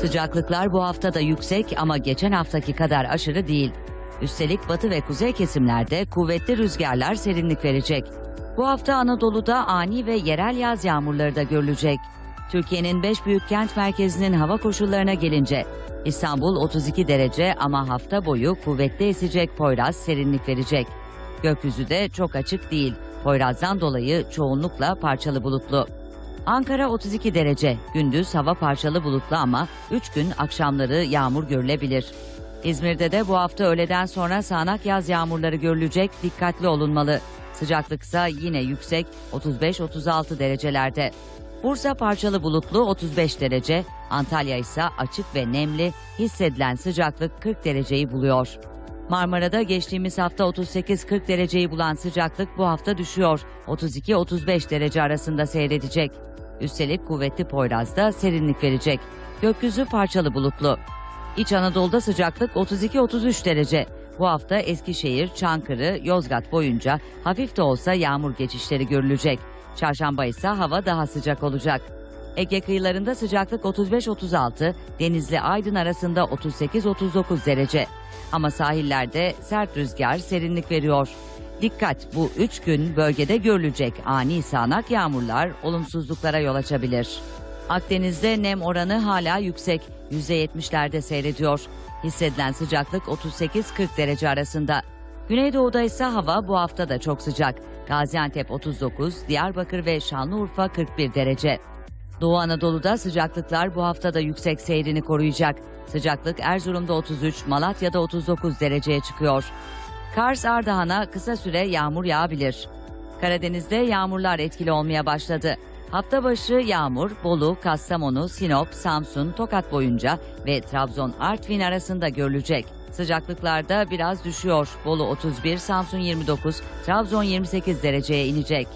Sıcaklıklar bu hafta da yüksek ama geçen haftaki kadar aşırı değil. Üstelik batı ve kuzey kesimlerde kuvvetli rüzgarlar serinlik verecek. Bu hafta Anadolu'da ani ve yerel yaz yağmurları da görülecek. Türkiye'nin 5 büyük kent merkezinin hava koşullarına gelince İstanbul 32 derece ama hafta boyu kuvvetli esecek Poyraz serinlik verecek. Gökyüzü de çok açık değil. Poyraz'dan dolayı çoğunlukla parçalı bulutlu. Ankara 32 derece. Gündüz hava parçalı bulutlu ama 3 gün akşamları yağmur görülebilir. İzmir'de de bu hafta öğleden sonra sağanak yaz yağmurları görülecek. Dikkatli olunmalı. Sıcaklıksa yine yüksek 35-36 derecelerde. Bursa parçalı bulutlu 35 derece, Antalya ise açık ve nemli, hissedilen sıcaklık 40 dereceyi buluyor. Marmara'da geçtiğimiz hafta 38-40 dereceyi bulan sıcaklık bu hafta düşüyor. 32-35 derece arasında seyredecek. Üstelik kuvvetli Poyraz'da serinlik verecek. Gökyüzü parçalı bulutlu. İç Anadolu'da sıcaklık 32-33 derece. Bu hafta Eskişehir, Çankırı, Yozgat boyunca hafif de olsa yağmur geçişleri görülecek. Çarşamba ise hava daha sıcak olacak. Ege kıyılarında sıcaklık 35-36, Denizli Aydın arasında 38-39 derece. Ama sahillerde sert rüzgar serinlik veriyor. Dikkat bu 3 gün bölgede görülecek ani sağanak yağmurlar olumsuzluklara yol açabilir. Akdeniz'de nem oranı hala yüksek, %70'lerde seyrediyor. Hissedilen sıcaklık 38-40 derece arasında. Güneydoğu'da ise hava bu hafta da çok sıcak. Gaziantep 39, Diyarbakır ve Şanlıurfa 41 derece. Doğu Anadolu'da sıcaklıklar bu hafta da yüksek seyrini koruyacak. Sıcaklık Erzurum'da 33, Malatya'da 39 dereceye çıkıyor. Kars Ardahan'a kısa süre yağmur yağabilir. Karadeniz'de yağmurlar etkili olmaya başladı. Hafta başı yağmur Bolu, Kastamonu, Sinop, Samsun, Tokat boyunca ve Trabzon Artvin arasında görülecek. Sıcaklıklarda biraz düşüyor. Bolu 31, Samsun 29, Trabzon 28 dereceye inecek.